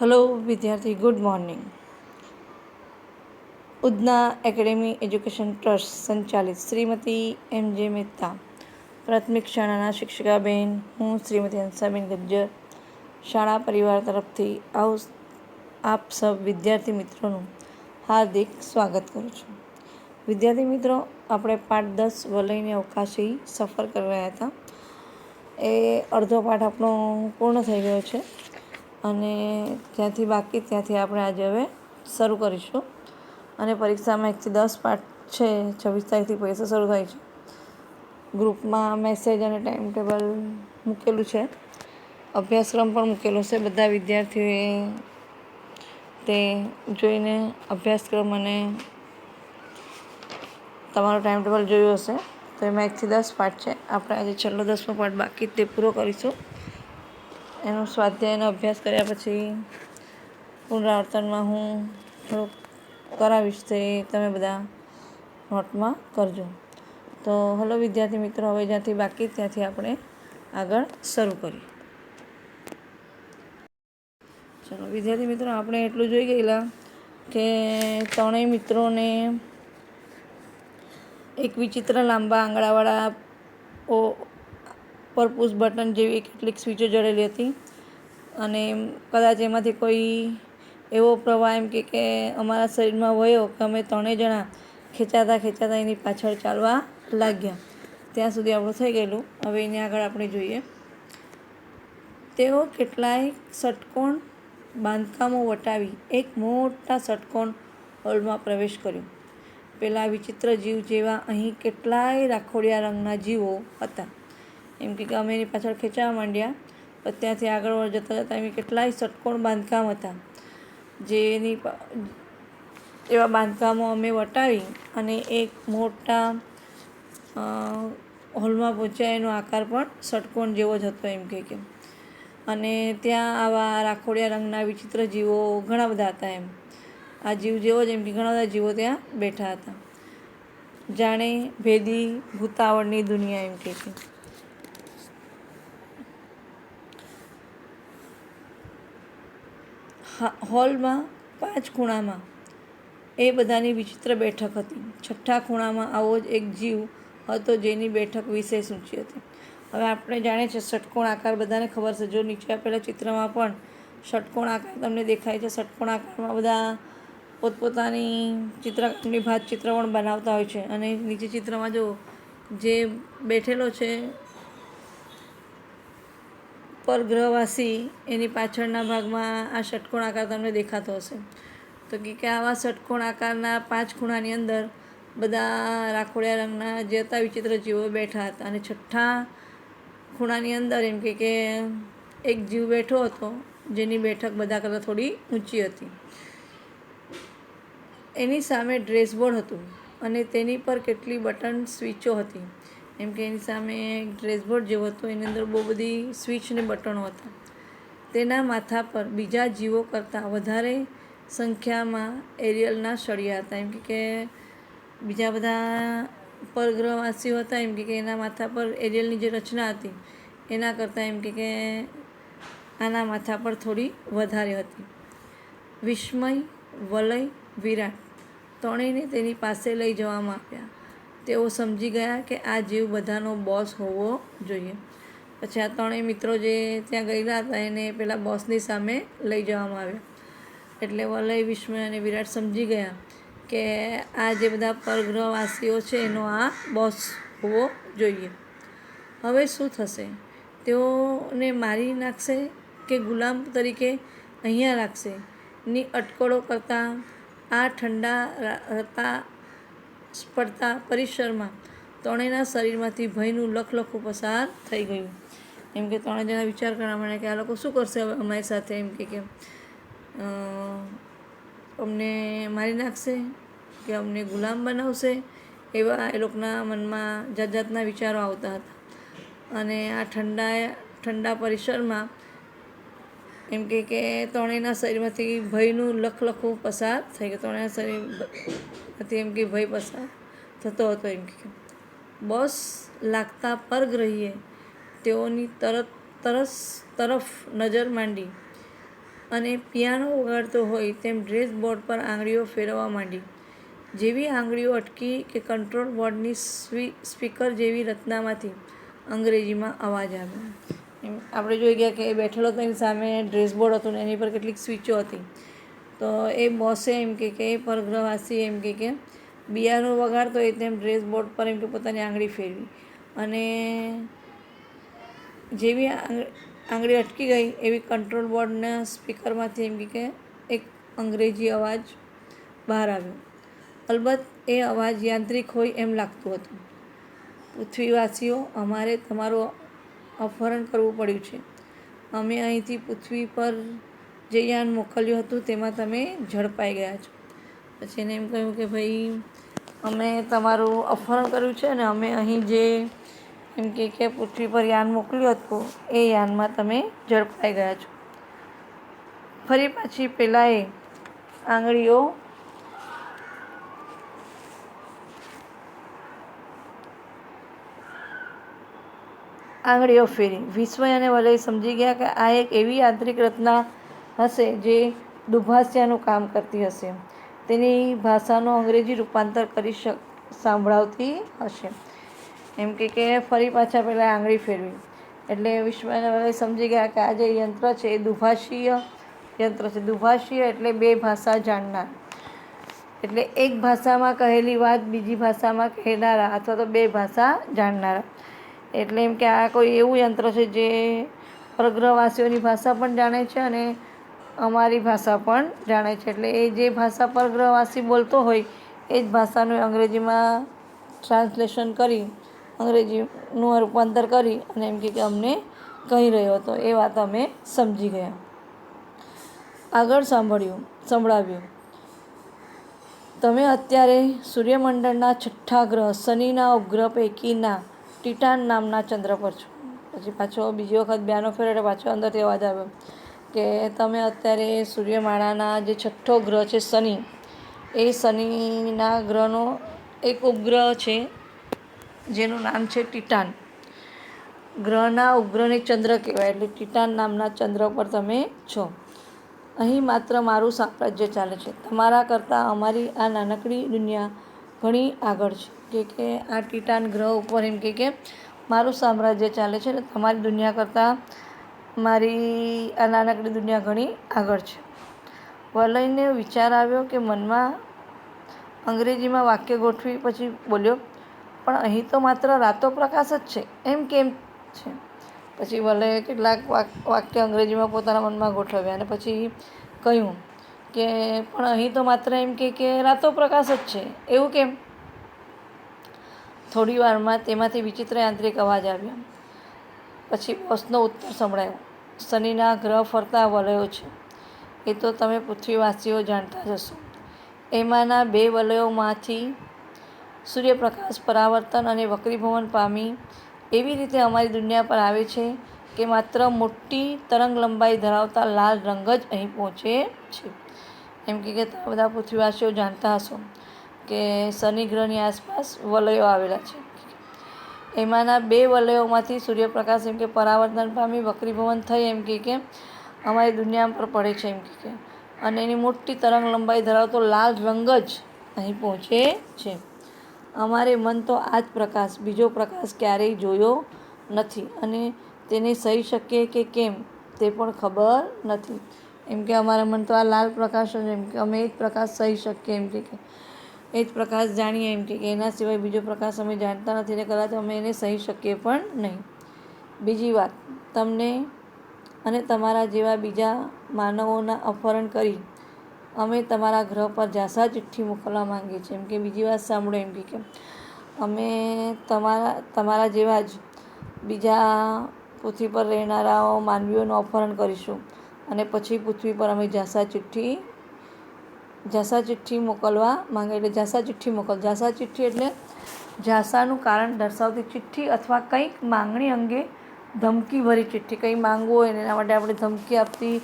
Hello વિદ્યાર્થી good morning Udhna academy education trust સંચાલિત શ્રીમતી એમ જે મહેતા. પ્રાથમિક શાળાના શિક્ષિકાબેન, હું શ્રીમતી હંસાબેન ગજ્જર. શાળા પરિવાર તરફથી આવ આપ સૌ વિદ્યાર્થી મિત્રોનું હાર્દિક સ્વાગત કરું છું. વિદ્યાર્થી મિત્રો, આપણે પાઠ દસ વલયને અવકાશી સફર કરી રહ્યા હતા. એ અડધો પાઠ આપણો પૂર્ણ થઈ ગયો છે. અને જ્યાંથી બાકી ત્યાંથી આપણે આજે હવે શરૂ કરીશું. અને પરીક્ષામાં એકથી દસ પાઠ છે, છવ્વીસ તારીખથી પરીક્ષા શરૂ થાય છે. ગ્રુપમાં મેસેજ અને ટાઈમ ટેબલ મૂકેલું છે. અભ્યાસક્રમ પણ મૂકેલો છે. બધા વિદ્યાર્થીઓએ તે જોઈને અભ્યાસક્રમ અને તમારો ટાઈમ ટેબલ જોયું હશે. તો એમાં એકથી દસ પાઠ છે. આપણે આજે છેલ્લો દસમો પાઠ બાકી તે પૂરો કરીશું. એનો સ્વાધ્યાયનો અભ્યાસ કર્યા પછી પુનરાવર્તનમાં હું થોડુંક કરાવીશ તે તમે બધા નોટમાં કરજો. તો હલો વિદ્યાર્થી મિત્રો, હવે જ્યાંથી બાકી ત્યાંથી આપણે આગળ શરૂ કરીએ. ચલો વિદ્યાર્થી મિત્રો, આપણે એટલું જોઈ ગયેલા કે ત્રણેય મિત્રોને એક વિચિત્ર લાંબા આંગળાવાળા ઓ પર પુશ બટન જેવી કેટલીક સ્વિચો જડેલી હતી. અને કદાચ એમાંથી કોઈ એવો પ્રવાહ એમ કે કે અમારા શરીરમાં વયો કે અમે ત્રણેય જણા ખેંચાતા ખેંચાતા એની પાછળ ચાલવા લાગ્યા. ત્યાં સુધી આપણું થઈ ગયેલું. હવે એની આગળ આપણે જોઈએ. તેઓ કેટલાય ષટકોણ બાંધકામો વટાવી એક મોટા ષટકોણ હોલમાં પ્રવેશ કર્યો. પેલા વિચિત્ર જીવ જેવા અહીં કેટલાય રાખોડિયા રંગના જીવો હતા. એમ કે અમે એની પાછળ ખેંચાવા માંડ્યા. પણ ત્યાંથી આગળ જતાં જતાં એમ કેટલાય ષટકોણ બાંધકામ હતા. જેની એવા બાંધકામો અમે વટાવી અને એક મોટા હોલમાં પહોંચ્યા એનો આકાર પણ ષટકોણ જેવો જ હતો એમ કે અને ત્યાં આવા રાખોડિયા રંગના વિચિત્ર જીવો ઘણા બધા હતા એમ. આ જીવ જેવો જ એમ કે ઘણા બધા જીવો ત્યાં બેઠા હતા. જાણે ભેદી ભૂતાવળની દુનિયા એમ કે. હોલમાં પાંચ ખૂણામાં. એ બધાની વિચિત્ર બેઠક હતી. છઠ્ઠા ખૂણામાં આવો જ એક જીવ હતો જેની બેઠક વિશેષ ઊંચી હતી. હવે આપણે જાણીએ છીએ ષટકોણ આકાર બધાને ખબર છે. જો નીચે આપેલા ચિત્રમાં પણ ષટકોણ આકાર તમને દેખાય છે. ષટકોણ આકારમાં બધા પોતપોતાની ચિત્રકારની ભાત ચિત્ર પણ બનાવતા હોય છે. અને નીચે ચિત્રમાં જો જે બેઠેલો છે પરગ્રહવાસી એની પાછળના ભાગમાં આ ષટકોણ આકાર તમને દેખાતો હશે. તો કે આવા ષટકોણ આકારના પાંચ ખૂણાની અંદર બધા રાખોડિયા રંગના જે હતા વિચિત્ર જીવો બેઠા હતા અને છઠ્ઠા ખૂણાની અંદર એમ કે કે એક જીવ બેઠો હતો, જેની બેઠક બધા કરતાં થોડી ઊંચી હતી. એની સામે ડ્રેસબોર્ડ હતું અને તેની પર કેટલી બટન સ્વિચો હતી. એમ કે એની સામે એક ડ્રેસબોર્ડ જેવો હતો. એની અંદર બહુ બધી સ્વિચ ને બટનો હતા. તેના માથા પર બીજા જીવો કરતાં વધારે સંખ્યામાં એરિયલના સળિયા હતા. એમ કે બીજા બધા પરગ્રહવાસીઓ હતા, એમ કે એના માથા પર એરિયલની જે રચના હતી, એના કરતાં એમ કે આના માથા પર થોડી વધારે હતી. વિસ્મય, વલય, વિરાટ, ત્રણેયને તેની પાસે લઈ જવામાં આવ્યા. તેઓ સમજી ગયા કે આ જીવ બધાનો બોસ હોવો જોઈએ. પછી આ ત્રણેય મિત્રો જે ત્યાં ગયેલા હતા એને પેલા બોસની સામે લઈ જવામાં આવ્યા. એટલે વલય, વિશ્વ અને વિરાટ સમજી ગયા કે આ જે બધા પરગ્રહવાસીઓ છે એનો આ બોસ હોવો જોઈએ. હવે શું થશે? તેઓને મારી નાખશે કે ગુલામ તરીકે અહીંયા રાખશે? ની અટકળો કરતાં આ ઠંડા હતા પડતા પરિસરમાં ત્રણેયના શરીરમાંથી ભયનું લખલખું પસાર થઈ ગયું. એમ કે ત્રણે જણા વિચાર કરવા માંડ્યા કે આ લોકો શું કરશે હવે અમારી સાથે? એમ કે કેમ અમને મારી નાખશે કે અમને ગુલામ બનાવશે? એવા એ લોકોના મનમાં જાત જાતના વિચારો આવતા હતા. અને આ ઠંડા ઠંડા પરિસરમાં એમ કે કે ત્રણેયના શરીરમાંથી ભયનું લખલખું પસાર થઈ ગયું. ત્રણેયના શરીરમાંથી એમ કે ભય પસાર થતો હતો એમ કે બોસ લાગતા પરગ્રહીએ તેઓની તરત, તરસ, તરફ નજર માંડી અને પિયાનો વગાડતો હોય તેમ ડ્રેસ બોર્ડ પર આંગળીઓ ફેરવવા માંડી. જેવી આંગળીઓ અટકી કે કંટ્રોલ બોર્ડની સ્વી, સ્પીકર જેવી રચનામાંથી અંગ્રેજીમાં અવાજ આવ્યો. આપણે જોઈ ગયા કે એ બેઠેલો એની સામે ડ્રેસ બોર્ડ હતું ને એની પર કેટલીક સ્વિચો હતી. તો એ બોસે એમ કે કે, એ પરગ્રહવાસી એમ કે કે બિયારો વગાડતો એ તેમ ડ્રેસ બોર્ડ પર એમ કે પોતાની આંગળી ફેરવી. અને જેવી આંગ- આંગળી અટકી ગઈ એવી કંટ્રોલ બોર્ડના સ્પીકરમાંથી એમ કે એક અંગ્રેજી અવાજ બહાર આવ્યો. અલબત્ત એ અવાજ યાંત્રિક હોય એમ લાગતું હતું. પૃથ્વીવાસીઓ, અમારે તમારું અપહરણ કરવું પડ્યું છે. અમે અહીંથી પૃથ્વી પર જે યાન મોકલ્યું હતું, તેમાં તમે ઝડપાઈ ગયા છો. પછી એને એમ કહ્યું કે ભાઈ, અમે તમારું અપહરણ કર્યું છે અને અમે અહીં જે એમ કે કે પૃથ્વી પર યાન મોકલ્યું હતું, એ યાનમાં તમે ઝડપાઈ ગયા છો. ફરી પાછી પહેલાંએ આંગળીઓ આંગળીઓ ફેરી. વિશ્વ અને વલય સમજી ગયા કે આ એક એવી આંતરિક રચના હશે, જે દુભાષ્યાનું કામ કરતી હશે. તેની ભાષાનું અંગ્રેજી રૂપાંતર કરી શક સાંભળાવતી હશે. એમ કે કે ફરી પાછા પહેલાં આંગળી ફેરવી. એટલે વિશ્વ સમજી ગયા કે આ જે યંત્ર છે એ દુભાષીય યંત્ર છે. દુભાષીય એટલે બે ભાષા જાણનાર. એટલે એક ભાષામાં કહેલી વાત બીજી ભાષામાં કહેનારા અથવા તો બે ભાષા જાણનારા. એટલે એમ કે આ કોઈ એવું યંત્ર છે જે પરગ્રહવાસીઓની ભાષા પણ જાણે છે અને અમારી ભાષા પણ જાણે છે. એટલે એ જે ભાષા પરગ્રહવાસી બોલતો હોય, એ જ ભાષાનું અંગ્રેજીમાં ટ્રાન્સલેશન કરી, અંગ્રેજીનું રૂપાંતર કરી અને એમ કે કે અમને કહી રહ્યો હતો. એ વાત અમે સમજી ગયા. આગળ સાંભળ્યું, સંભળાવ્યું. તમે અત્યારે સૂર્યમંડળના છઠ્ઠા ગ્રહ શનિના ઉપગ્રહ પૈકીના ટિટાન નામના ચંદ્ર પર છો. પછી પાછો બીજી વખત બ્યાનો ફેર એટલે પાછો અંદરથી અવાજ આવ્યો. કે તમે અત્યારે સૂર્યમાળાના જે છઠ્ઠો ગ્રહ છે શનિ, એ શનિના ગ્રહનો એક ઉપગ્રહ છે, જેનું નામ છે ટિટાન. ગ્રહના ઉપગ્રહને ચંદ્ર કહેવાય, એટલે ટિટાન નામના ચંદ્ર પર તમે છો. અહીં માત્ર મારું સામ્રાજ્ય ચાલે છે. તમારા કરતાં અમારી આ નાનકડી દુનિયા ઘણી આગળ છે. કે કે આ ટિટાન ગ્રહ ઉપર એમ કે કે મારું સામ્રાજ્ય ચાલે છે અને તમારી દુનિયા કરતાં મારી આ નાનકડી દુનિયા ઘણી આગળ છે. વલયને વિચાર આવ્યો કે મનમાં અંગ્રેજીમાં વાક્ય ગોઠવી પછી બોલ્યો, પણ અહીં તો માત્ર રાતો પ્રકાશ જ છે. એમ કેમ છે? પછી વલયે કેટલાક વાક, વાક્ય અંગ્રેજીમાં પોતાના મનમાં ગોઠવ્યા અને પછી કહ્યું કે, પણ અહીં તો માત્ર એમ કે કે રાતો પ્રકાશ જ છે. એવું કેમ? થોડી વારમાં તેમાંથી વિચિત્ર યાંત્રિક અવાજ આવ્યો. પછી બસનો ઉત્તર સંભળાયો. શનિના ગ્રહ ફરતા વલયો છે. એ તો તમે પૃથ્વીવાસીઓ જાણતા જ હશો. એમાંના બે વલયોમાંથી સૂર્યપ્રકાશ પરાવર્તન અને વક્રીભવન પામી એવી રીતે અમારી દુનિયા પર આવે છે કે માત્ર મોટી તરંગ લંબાઈ ધરાવતા લાલ રંગ જ અહીં પહોંચે છે. એમ કે બધા પૃથ્વીવાસીઓ જાણતા હશો કે શનિ ગ્રહની આસપાસ વલયો આવેલા છે. એમાંના બે વલયોમાંથી સૂર્યપ્રકાશ એમ કે પરાવર્તન પામી વક્રીભવન થઈ એમ કે કે અમારી દુનિયા પર પડે છે એમ કે અને એની મોટી તરંગ લંબાઈ ધરાવતો લાલ રંગ જ અહીં પહોંચે છે. અમારે મન તો આ જ પ્રકાશ, બીજો પ્રકાશ ક્યારેય જોયો નથી અને તેને સહી શકીએ કે કેમ તે પણ ખબર નથી. એમ કે અમારા મન તો આ લાલ પ્રકાશ જ એમ કે અમે એ જ પ્રકાશ સહી શકીએ એમ કે. એ જ પ્રકાશ જાણીએ એમ કે એના સિવાય બીજો પ્રકાશ અમે જાણતા નથી ને કદાચ અમે એને સહી શકીએ પણ નહીં. બીજી વાત, તમને અને તમારા જેવા બીજા માનવોના અપહરણ કરી અમે તમારા ગ્રહ પર જાસા ચિઠ્ઠી મોકલવા માંગીએ છીએ. એમ કે બીજી વાત સાંભળો એમ કે અમે તમારા તમારા જેવા જ બીજા પૃથ્વી પર રહેનારાઓ માનવીઓનું અપહરણ કરીશું અને પછી પૃથ્વી પર અમે જાસા ચિઠ્ઠી જાસા ચિઠ્ઠી મોકલવા માંગે એટલે જાસા ચિઠ્ઠી મોકલ. જાસા ચિઠ્ઠી એટલે જાસાનું કારણ દર્શાવતી ચિઠ્ઠી અથવા કંઈક માંગણી અંગે ધમકીભરી ચિઠ્ઠી. કંઈ માંગવું હોય ને એના માટે આપણે ધમકી આપતી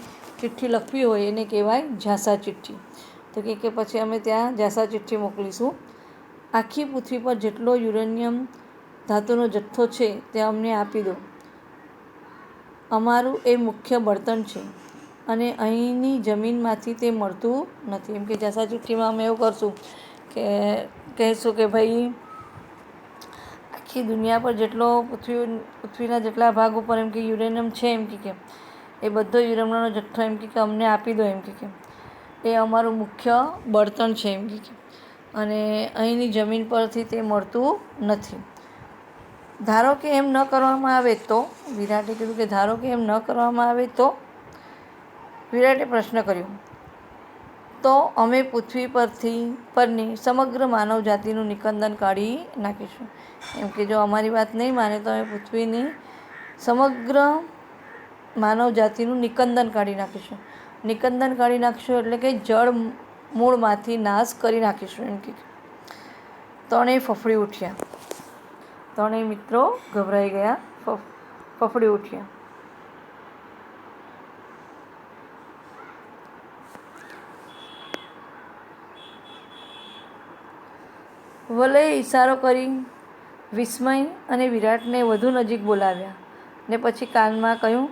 ચિઠ્ઠી લખવી હોય એને કહેવાય જાસા ચિઠ્ઠી. તો કે કે પછી અમે ત્યાં જાસા ચિઠ્ઠી મોકલીશું. આખી પૃથ્વી પર જેટલો યુરેનિયમ ધાતુનો જથ્થો છે તે અમને આપી દો. અમારું એ મુખ્ય બળતણ છે. અને અહીંની જમીનમાંથી તે મળતું નથી. એમ કે જસા ચિઠ્ઠીમાં અમે એવું કરશું કે કહીશું કે ભાઈ, આખી દુનિયા પર જેટલો પૃથ્વી, પૃથ્વીના જેટલા ભાગ ઉપર એમ કે યુરેનિયમ છે એમ કે કેમ એ બધો યુરેનિયમનો જથ્થો એમ કે અમને આપી દો એમ કે એ અમારું મુખ્ય બળતણ છે એમ કે. અને અહીંની જમીન પરથી તે મળતું નથી. ધારો કે એમ ન કરવામાં આવે તો, વિરાટે કીધું કે ધારો કે એમ ન કરવામાં આવે તો વિરાટે પ્રશ્ન કર્યો, તો અમે પૃથ્વી પરથી, પરની સમગ્ર માનવ જાતિનું નિકંદન કાઢી નાખીશું. એમ કે જો અમારી વાત નહીં માને તો અમે પૃથ્વીની સમગ્ર માનવ જાતિનું નિકંદન કાઢી નાખીશું. નિકંદન કાઢી નાખીશું એટલે કે જળ મૂળમાંથી નાશ કરી નાખીશું એમ કે. ત્રણેય ફફડી ઉઠ્યા. ત્રણેય મિત્રો ગભરાઈ ગયા, ફફ, ફફડી ઉઠ્યા. વલયે ઈશારો કરી વિસ્મય અને વિરાટને વધુ નજીક બોલાવ્યા ને પછી કાનમાં કહ્યું,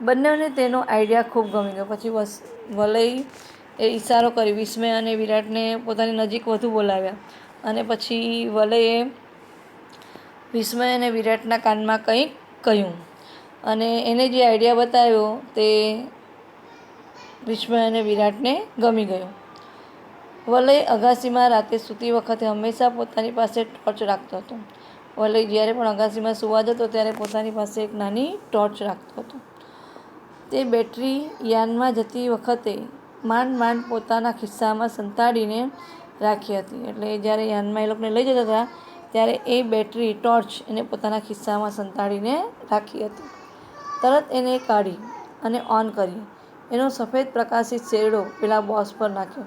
બંનેને તેનો આઈડિયા ખૂબ ગમી ગયો. પછી વસ વલય એ ઈશારો કરી વિસ્મય અને વિરાટને પોતાની નજીક વધુ બોલાવ્યા અને પછી વલયે વિસ્મય અને વિરાટના કાનમાં કંઈક કહ્યું અને એને જે આઈડિયા બતાવ્યો તે વિસ્મય અને વિરાટને ગમી ગયો. વલય અગાસીમાં રાતે સૂતી વખતે હંમેશા પોતાની પાસે ટોર્ચ રાખતો હતો. વલય જ્યારે પણ અગાસીમાં સુવા જતો ત્યારે પોતાની પાસે એક નાની ટોર્ચ રાખતો હતો. તે બેટરી યાનમાં જતી વખતે માંડ માંડ પોતાના ખિસ્સામાં સંતાડીને રાખી હતી. એટલે જ્યારે યાનમાં એ લોકોને લઈ જતા હતા, ત્યારે એ બેટરી ટોર્ચ એને પોતાના ખિસ્સામાં સંતાડીને રાખી હતી. તરત એને કાઢી અને ઓન કરી. એનો સફેદ પ્રકાશિત શેરડો પેલા બોસ પર નાખ્યો.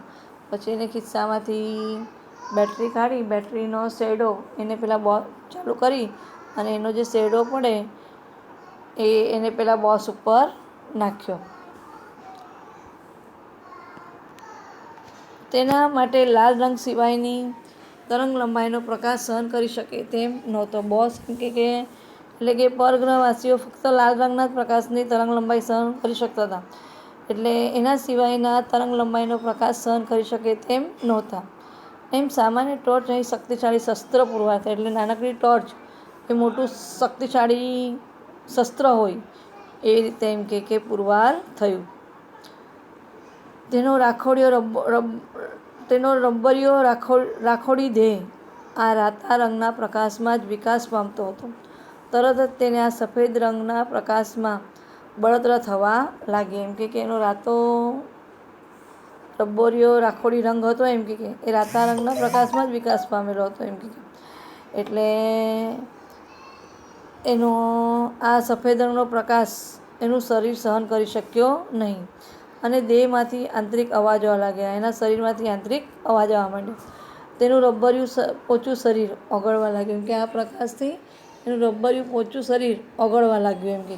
પછી એને ખિસ્સામાંથી બેટરી કાઢી, બેટરીનો શેડો એને પેલા બો, ચાલુ કરી અને એનો જે શેડો પડે એ એને પેલા બોસ ઉપર નાખ્યો. તેના માટે લાલ રંગ સિવાયની તરંગ લંબાઈનો પ્રકાશ સહન કરી શકે તેમ નહોતો. બોસ કે કે, એટલે કે પરગ્રહવાસીઓ ફક્ત લાલ રંગના જ પ્રકાશની તરંગ લંબાઈ સહન કરી શકતા હતા. એટલે એના સિવાયના તરંગ લંબાઈનો પ્રકાશ સહન કરી શકે તેમ નહોતા. એમ સામાન્ય ટોર્ચ અહીં શક્તિશાળી શસ્ત્ર પુરવાતા એટલે નાનકડી ટોર્ચ એ મોટું શક્તિશાળી શસ્ત્ર હોય એ રીતે એમ કે કે પુરવાર થયું. તેનો રાખોડિયો રબ રબ, તેનો રબ્બરિયો રાખો રાખોડી દેહ આ રાતા રંગના પ્રકાશમાં જ વિકાસ પામતો હતો. તરત જ તેને આ સફેદ રંગના પ્રકાશમાં બળતરા થવા લાગી. એમ કે એનો રાતો રબ્બોરિયો રાખોડી રંગ હતો એમ કે એ રાતા રંગના પ્રકાશમાં જ વિકાસ પામેલો હતો એમ કે એટલે એનો આ સફેદ રંગનો પ્રકાશ એનું શરીર સહન કરી શક્યો નહીં. અને દેહમાંથી આંતરિક અવાજ આવવા લાગ્યા. એના શરીરમાંથી આંતરિક અવાજ આવવા માંડ્યો. તેનું રબ્બરિયું પોચું શરીર ઓગળવા લાગ્યું. કે આ પ્રકાશથી એનું રબ્બરિયું પોચું શરીર ઓગળવા લાગ્યું એમ કે.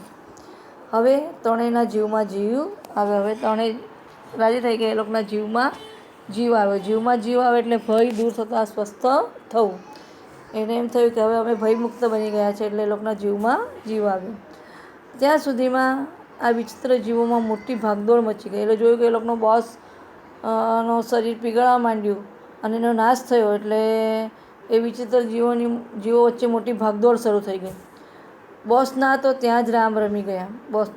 હવે ત્રણેયના જીવમાં જીવ આવે હવે ત્રણેય રાજી થઈ ગયા એ લોકોના જીવમાં જીવ આવે. જીવમાં જીવ આવે એટલે ભય દૂર થતાં સ્વસ્થ થવું. એને એમ થયું કે હવે અમે ભયમુક્ત બની ગયા છે એટલે એ લોકોના જીવમાં જીવ આવ્યો. ત્યાં સુધીમાં આ વિચિત્ર જીવોમાં મોટી ભાગદોડ મચી ગઈ. એટલે જોયું કે એ લોકોનો બોસ નો શરીર પીગળવા માંડ્યું અને એનો નાશ થયો એટલે એ વિચિત્ર જીવોની, જીવો વચ્ચે મોટી ભાગદોડ શરૂ થઈ ગઈ. બોસના તો ત્યાં જ રામ રમી ગયા. બોસ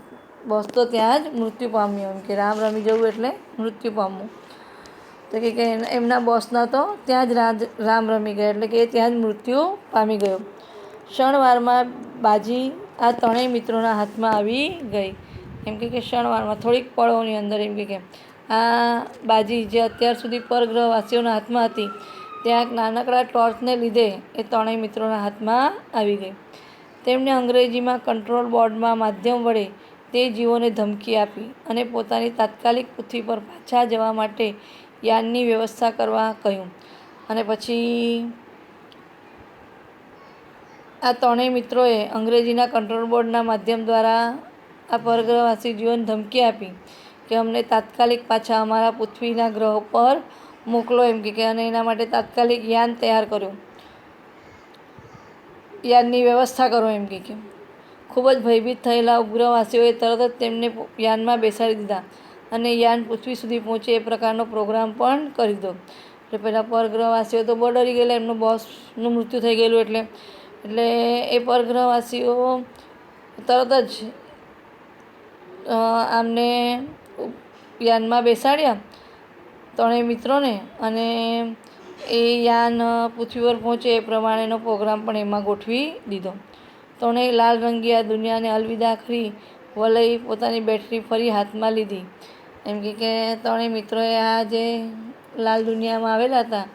બોસ તો ત્યાં જ મૃત્યુ પામ્યો એમ કે રામ રમી જવું એટલે મૃત્યુ પામવું. તો કે એમના બોસના તો ત્યાં જ રાજ, રામ રમી ગયા એટલે કે એ ત્યાં જ મૃત્યુ પામી ગયો. ક્ષણવારમાં બાજી આ ત્રણેય મિત્રોના હાથમાં આવી ગઈ. એમ કે ક્ષણવારમાં થોડીક પળોની અંદર એમ કે આ બાજી જે અત્યાર સુધી પરગ્રહવાસીઓના હાથમાં હતી, ત્યાં નાનકડા ટોર્ચને લીધે એ ત્રણેય મિત્રોના હાથમાં આવી ગઈ. તેમણે અંગ્રેજીમાં કંટ્રોલ બોર્ડમાં માધ્યમ વડે તે જીવોને ધમકી આપી અને પોતાની તાત્કાલિક પૃથ્વી પર પાછા જવા માટે યાનની વ્યવસ્થા કરવા કહ્યું. અને પછી આ ત્રણેય મિત્રોએ અંગ્રેજીના કંટ્રોલ બોર્ડના માધ્યમ દ્વારા આ પરગ્રહવાસી જીવન ધમકી આપી કે અમને તાત્કાલિક પાછા અમારા પૃથ્વીના ગ્રહ પર મોકલો એમ કે અને એના માટે તાત્કાલિક યાન તૈયાર કર્યું. યાનની વ્યવસ્થા કરો એમ કે ખૂબ જ ભયભીત થયેલા ઉપગ્રહવાસીઓએ તરત જ તેમને યાનમાં બેસાડી દીધા અને યાન પૃથ્વી સુધી પહોંચે એ પ્રકારનો પ્રોગ્રામ પણ કરી દીધો. એટલે પહેલાં પરગ્રહવાસીઓ તો બહુ ડરી ગયેલા, એમનું બોસનું મૃત્યુ થઈ ગયેલું એટલે એટલે એ પરગ્રહવાસીઓ તરત જ આમને યાનમાં બેસાડ્યા ત્રણેય મિત્રોને અને એ યાન પૃથ્વી પર પહોંચે એ પ્રમાણેનો પ્રોગ્રામ પણ એમાં ગોઠવી દીધો. ત્રણેય લાલ રંગી આ દુનિયાને અલવિદા કરી, વલય પોતાની બેટરી ફરી હાથમાં લીધી. એમ કે કે ત્રણેય મિત્રોએ આ જે લાલ દુનિયામાં આવેલા હતા,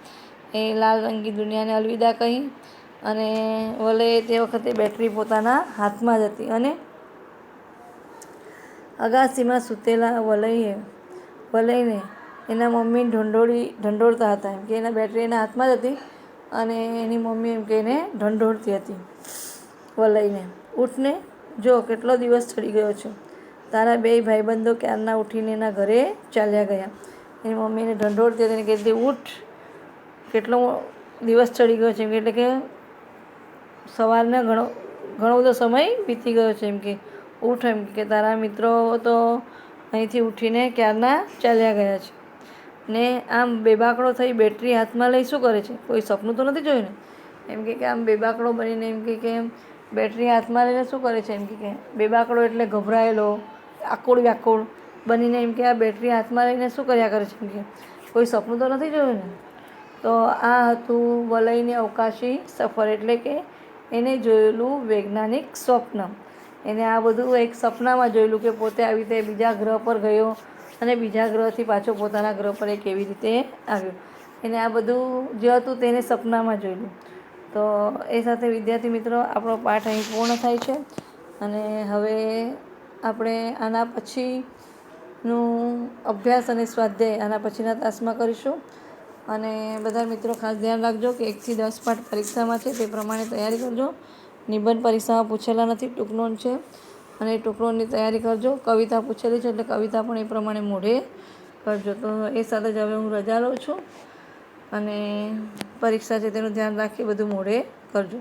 એ લાલ રંગી દુનિયાને અલવિદા કહી અને વલયે તે વખતે બેટરી પોતાના હાથમાં જ હતી અને અગાસીમાં સૂતેલા વલયે, વલયને એના મમ્મી ઢંઢોળી ઢંઢોળતા હતા એમ કે એના બેટરી એના હાથમાં જ હતી અને એની મમ્મી એમ કે એને ઢંઢોળતી હતી વલઈને. ઊઠને જો કેટલો દિવસ ચડી ગયો છે. તારા બે ભાઈબંધો ક્યારના ઉઠીને એના ઘરે ચાલ્યા ગયા. એની મમ્મી એને ઢંઢોળતી હતી એને કહેતી ઉઠ. કેટલો દિવસ ચડી ગયો છે એમ કે, એટલે કે સવારના ઘણો ઘણો બધો સમય વીતી ગયો છે એમ કે, ઉઠ. એમ કે, તારા મિત્રો તો અહીંથી ઉઠીને ક્યારના ચાલ્યા ગયા છે. ને આમ બેબાકડો થઈ બેટરી હાથમાં લઈ શું કરે છે? કોઈ સપનું તો નથી જોયું ને? એમ કે આમ બેબાકડો બનીને એમ કે એમ બેટરી હાથમાં લઈને શું કરે છે? એમ કે બેબાકડો એટલે ગભરાયેલો, આકુળ વ્યાકુળ બનીને એમ કે આ બેટરી હાથમાં લઈને શું કર્યા કરે છે? એમ કે કોઈ સપનું તો નથી જોયું ને? તો આ હતું વલયની અવકાશી સફર એટલે કે એને જોયેલું વૈજ્ઞાનિક સ્વપ્ન. એને આ બધું એક સપનામાં જોયેલું કે પોતે આવી રીતે બીજા ગ્રહ પર ગયો અને બીજા ગ્રહથી પાછો પોતાના ગ્રહ પર એ કેવી રીતે આવ્યો. એને આ બધું જે હતું તેને સપનામાં જોયેલું તો એ સાથે વિદ્યાર્થી મિત્રો, આપણો પાઠ અહીં પૂર્ણ થાય છે. અને હવે આપણે આના પછીનું અભ્યાસ અને સ્વાધ્યાય આના પછીના તાસમાં કરીશું. અને બધા મિત્રો ખાસ ધ્યાન રાખજો કે એકથી દસ પાઠ પરીક્ષામાં છે તે પ્રમાણે તૈયારી કરજો. નિબંધ પરીક્ષામાં પૂછેલા નથી ટૂંક નોંધ છે. અને એ ટુકડોની તૈયારી કરજો. કવિતા પૂછેલી છે એટલે કવિતા પણ એ પ્રમાણે મોઢે કરજો. તો એ સાથે જ હવે હું રજા લઉં છું અને પરીક્ષા છે તેનું ધ્યાન રાખી બધું મોઢે કરજો.